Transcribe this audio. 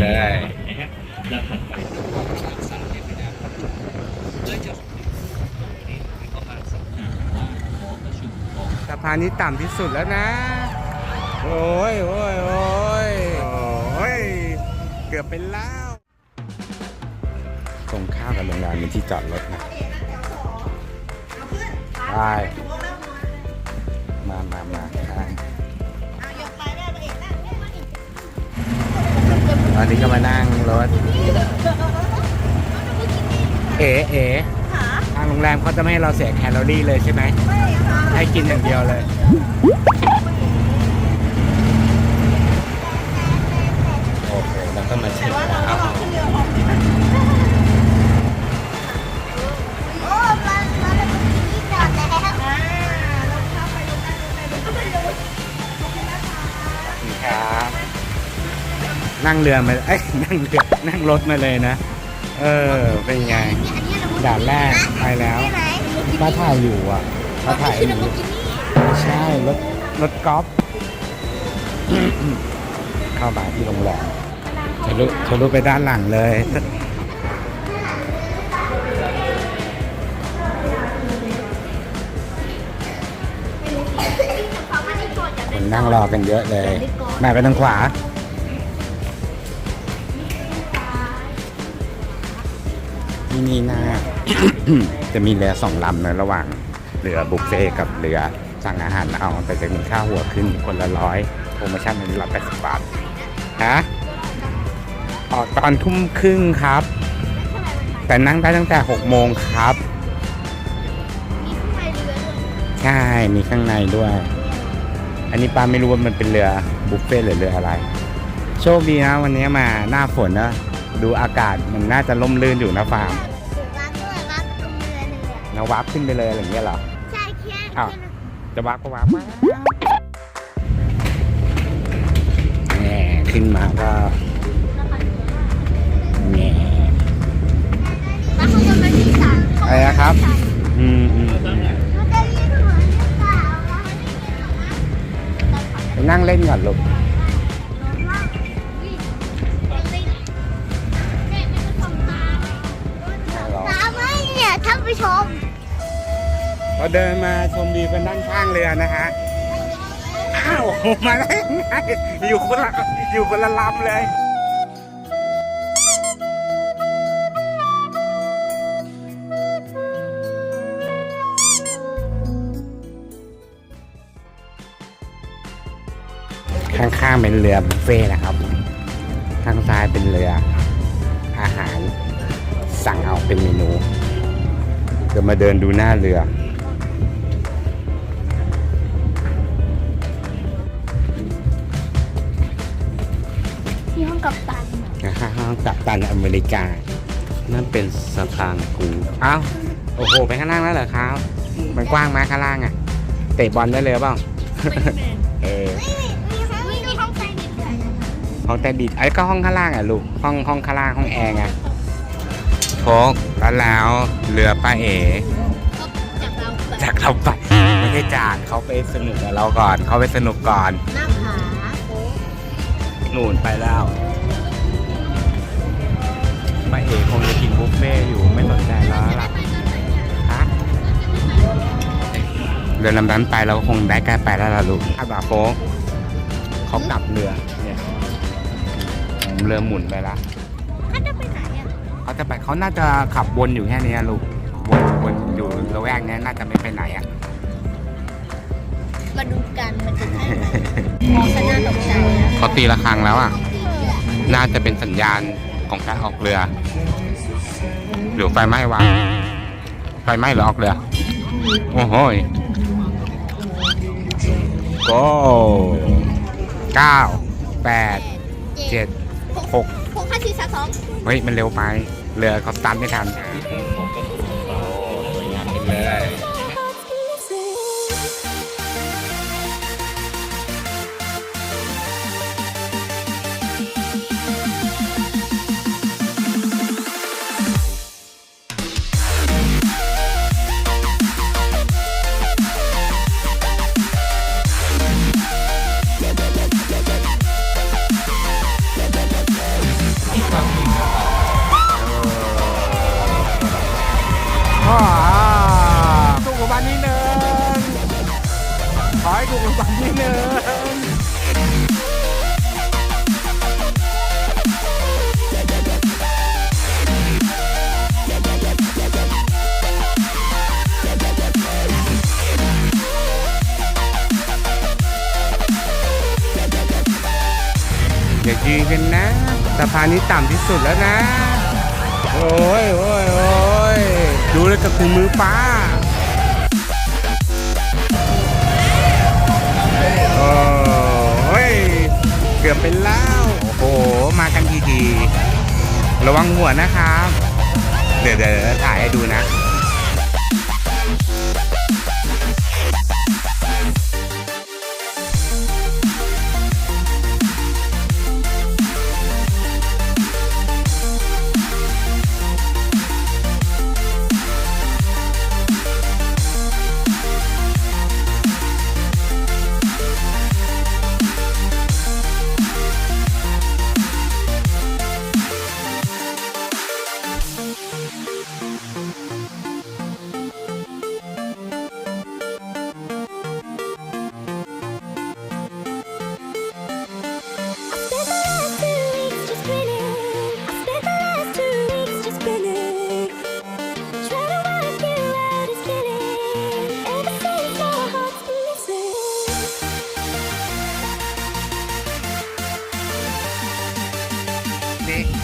เลยแล้วถัดไปก็จะประมาณสักห้าหอประชุมหอสะพานนี้ต่ำที่สุดแล้วนะ โอ้ย โอ้ย โอ้ย โอ้ย เกือบไปแล้ว ตรงข้ามกับโรงแรมมีที่จอดรถนะ ไป มามามาใช่ ตอนนี้ก็มานั่งรถ เอ๋เอ๋ทางโรงแรมเขาจะไม่ให้เราเสียแคลอรี่เลยใช่ไหมให้กินอย่างเดียวเลย โอเค แล้วก็มาเช็คเอา นั่งเรือมาเอ้ยนั่งเรือนั่งรถมาเลยนะ เออ เป็นไง ด่านแรกไปแล้วมป้าถ่ายอยู่อะป้าถ่ายอยู่ใช่รถรถกอล์ฟเข้ามาที่โรงแรมทะลุทะลุไปด้านหลังเลยคนนั่งรอกันเยอะเลยแม่ไปทางขวา ที่นี่น่า จะมีเรือสองลำนะระหว่างเรือบุฟเฟ่กับเรือสั่งอาหารเอา แต่จะมีค่าหัวขึ้นคนละร้อยโปรโมชั่นเป็นละแปดสิบบาทฮะออกตอนทุ่มครึ่งครับ แต่นั่งได้ตั้งแต่หกโมงครับ ใช่ มีข้างในด้วย อันนี้ป้าไม่รู้ว่ามันเป็นเรือบุฟเฟ่หรือเรืออะไร โชคดีนะวันนี้มาหน้าฝนนะดูอากาศมันน่าจะล่มลื่นอยู่นะฟาร์ม หนึ่งอะนะวับขึ้นไปเลยอะไรอย่างเงี้ยเหรอ ใช่แค่อ้าว จะวับก็วับมาแง่ขึ้นมาก็แง่แล้วเขาจะมาที่ศาลอะไรนะครับ อืมอืมอืมเขาจะเรียกหัวหรือเปล่าไปนั่งเล่นก่อนลูกน้ำไม่เนี่ยท่านผู้ชม เราเดินมาชมวิวกันด้านข้างเรือนะฮะ อ้าวมาได้ไงอยู่คนละอยู่คนละลำเลยข้างๆเป็นเรือบุฟเฟ่ต์นะครับทางซ้ายเป็นเรือ อาหารสั่งเอาเป็นเมนูเดี๋ยวมาเดินดูหน้าเรือ กัปตันนะฮะกัปตันอเมริกา นั่นเป็นสะพานกูอ้าวโอ้โห ไปข้างล่างแล้วเหรอครับ มันกว้างไหมข้างล่างอะ เตะบอลได้เลยเปล่าเออมีห้องมีห้องใต้ดินด้วยห้องใต้ดินไอ้ก็ห้องข้างล่างอะลูก ห้องห้องข้างล่างห้องแอร์ไงโฟกแล้วแล้วเรือป้าเอ๋จากเราแบบจากเราไปไม่ได้จากเขาไปสนุกกับเราก่อน เขาไปสนุกก่อนหน้าผาโค้งนู่นไปแล้ว ป้าเอ๋คงจะกินบุฟเฟ่ต์อยู่ไม่สนใจแล้วล่ะฮะเรือลำนั้นไปเราก็คงได้ใกล้ไปแล้วล่ะลูกอาบาโฟกเขากลับเรือเนี่ยเรือหมุนไปแล้วเขาจะไปไหนอะเขาจะไปเขาน่าจะขับวนอยู่แค่นี้ลูกวนวนอยู่ระแวกเนี้ยน่าจะไม่ไปไหนอะมาดูกันมันจะใช่ไหมมองขนาดตกใจนะเขาตีระฆังแล้วอะ น่าจะเป็นสัญญาณ ของการออกเรือ หรือไฟไหม้วะไฟไหม้หรือออกเรือ โอ้โหยโก้เก้าแปดเจ็ดหกหกห้าสี่สามสองเฮ้ย มันเร็วไป เรือเขาสตันไม่ทันโอ้สวยงามไปเลย อย่ายืนกันนะสะพานนี้ต่ำที่สุดแล้วนะ โอ้ยโอ้ยโอ้ยดูเลยกับถึงมือป้าโอ้ยเกือบเป็นแล้วโอ้โหมากันทีทีๆระวังหัวนะครับ เดี๋ยวเดี๋ยวถ่ายให้ดูนะ baby.